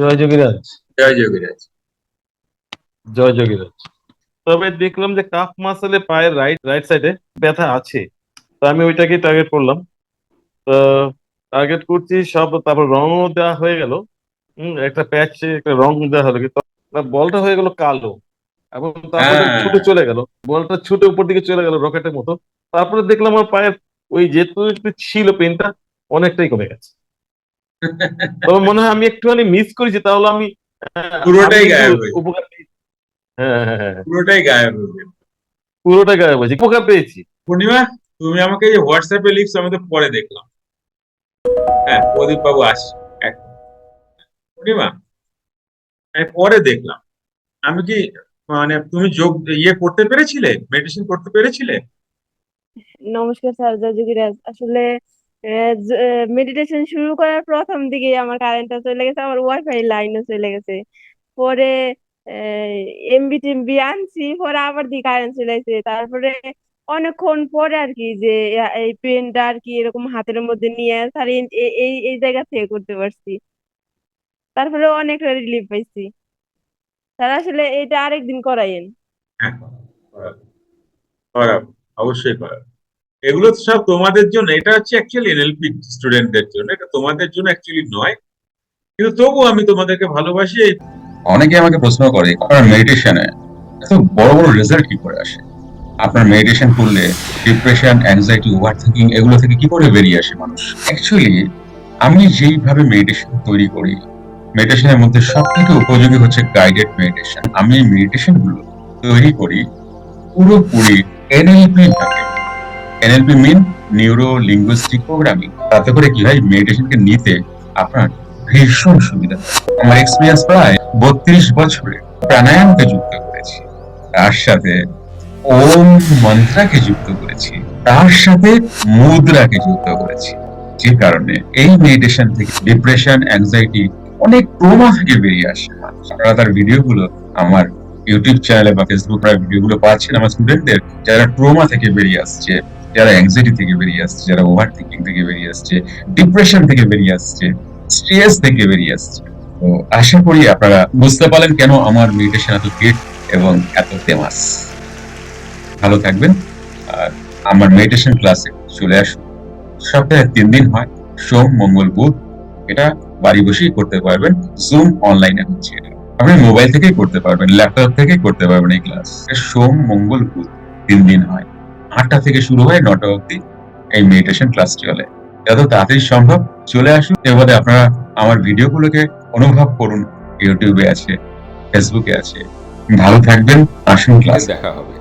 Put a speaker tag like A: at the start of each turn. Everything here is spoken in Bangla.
A: জয় যোগীরাজ।
B: জয় যোগীরাজ।
A: জয় যোগীরাজ। তবে দেখলাম যে কাফ মাসেলে পায়ের রাইট রাইট সাইডে ব্যথা আছে। তো আমি ওইটাকে টার্গেট করলাম। তো টার্গেট করছি সব তারপর রঙও দেওয়া হয়ে গেল। হম একটা প্যাচ একটা রং দেওয়া হলো। কিন্তু বলটা হয়ে গেল কালো। এবং তারপরে
B: হ্যাঁ।
A: ছুটে চলে গেল। বলটা ছুটে উপর দিকে চলে গেল রকেটের মতো। তারপরে দেখলাম আমার পায়ের ওই যেহেতু একটু ছিল পেনটা অনেকটাই কমে গেছে। তবে মনে হয় আমি একটুখানি মিস করেছি তাহলে আমি
B: পুরোটাই গায়েব।
A: উপকার হ্যাঁ হ্যাঁ হ্যাঁ
B: পুরোটাই গায়েব হয়ে গেল।
A: পুরোটা গায়েব হয়েছে উপকার পেয়েছি।
B: পূর্ণিমা তুমি আমাকে এই হোয়াটসঅ্যাপে লিখছো আমি তো পরে দেখলাম। হ্যাঁ প্রদীপ বাবু আস এক- পূর্ণিমা আমি পরে দেখলাম। আমি কি মানে তুমি যোগ ইয়ে করতে পেরেছিলে? মেডিটেশন করতে পেরেছিলে?
C: নমস্কার স্যার যোগীরাজ আসলে মেডিটেশন শুরু করার প্রথম দিকে আমার কারেন্টটা চলে গেছে, আমার ওয়াইফাই লাইনও চলে গেছে। পরে এমবি টেমবি আনছি, পরে আবার দিয়ে কারেন্ট চলে গেছে তারপরে অনেকক্ষণ পরে আর কি যে এই পেনটা আর কি এরকম হাতের মধ্যে নিয়ে স্যার এই এই জায়গা থেকে করতে পারছি। তারপরে অনেকটা রিলিফ পাইছি। স্যার আসলে এটা আরেকদিন করাইন
B: হ্যাঁ অবশ্যই করাবো। এগুলো তো সব তোমাদের জন্য, এটা হচ্ছে অ্যাকচুয়ালি এনএলপি স্টুডেন্টদের জন্য, এটা তোমাদের জন্য অ্যাকচুয়ালি নয়। কিন্তু তবুও আমি তোমাদেরকে ভালোবাসি
D: অনেকে আমাকে প্রশ্ন করে আপনার মেডিটেশনে এত বড় বড় রেজাল্ট কি করে আসে? আপনার মেডিটেশন করলে ডিপ্রেশন অ্যাংজাইটি ওভার থিঙ্কিং এগুলো থেকে কি করে বেরিয়ে আসে মানুষ? অ্যাকচুয়ালি আমি যেইভাবে মেডিটেশন তৈরি করি মেডিটেশনের মধ্যে সব থেকে উপযোগী হচ্ছে গাইডেড মেডিটেশন আমি মেডিটেশনগুলো তৈরি করি, পুরোপুরি এনএলপি ভাবে NLP mean neuro linguistic programming তাতে করে কি হয়? মেডিটেশনকে নিতে আপনার ভীষণ সুবিধা। আমার এক্সপিরিয়েন্স প্রায় বত্রিশ বছরে প্রাণায়ামকে যুক্ত করেছি। তার সাথে ওম মন্ত্রাকে যুক্ত করেছি। তার সাথে মুদ্রাকে যুক্ত করেছি। যে কারণে এই মেডিটেশন থেকে ডিপ্রেশন অ্যাংজাইটি অনেক ট্রমা থেকে বেরিয়ে আসে। আপনারা তার ভিডিওগুলো আমার ইউটিউব চ্যানেলে বা ফেসবুক ভিডিওগুলো পাচ্ছেন। আমার স্টুডেন্টদের যারা ট্রমা থেকে বেরিয়ে আসছে যারা অ্যাংজাইটি থেকে বেরিয়ে আসছে, যারা ওভার থিঙ্কিং থেকে বেরিয়ে আসছে ডিপ্রেশন থেকে বেরিয়ে আসছে স্ট্রেস থেকে বেরিয়ে আসছে। তো আশা করি আপনারা বুঝতে পারলেন কেন আমার মেডিটেশন এত হিট এবং এত ফেমাস ভালো থাকবেন। আর আমার মেডিটেশন ক্লাসে চলে আসুন। সপ্তাহে তিন দিন হয়, সোম, মঙ্গল, বুধ। এটা বাড়ি বসেই করতে পারবেন। জুম অনলাইনে হচ্ছে এটা। আপনি মোবাইল থেকেই করতে পারবেন ল্যাপটপ থেকেই করতে পারবেন এই ক্লাস সোম, মঙ্গল, বুধ তিন দিন হয়। আটটা থেকে শুরু হয় নটা অব্দি এই মেডিটেশন ক্লাস চলে। যত তাড়াতাড়ি সম্ভব চলে আসুন, এবারে আপনারা আমার ভিডিওগুলোকে অনুভব করুন। ইউটিউবে আছে ফেসবুকে আছে। ভালো থাকবেন, আসুন ক্লাস
E: দেখা হবে।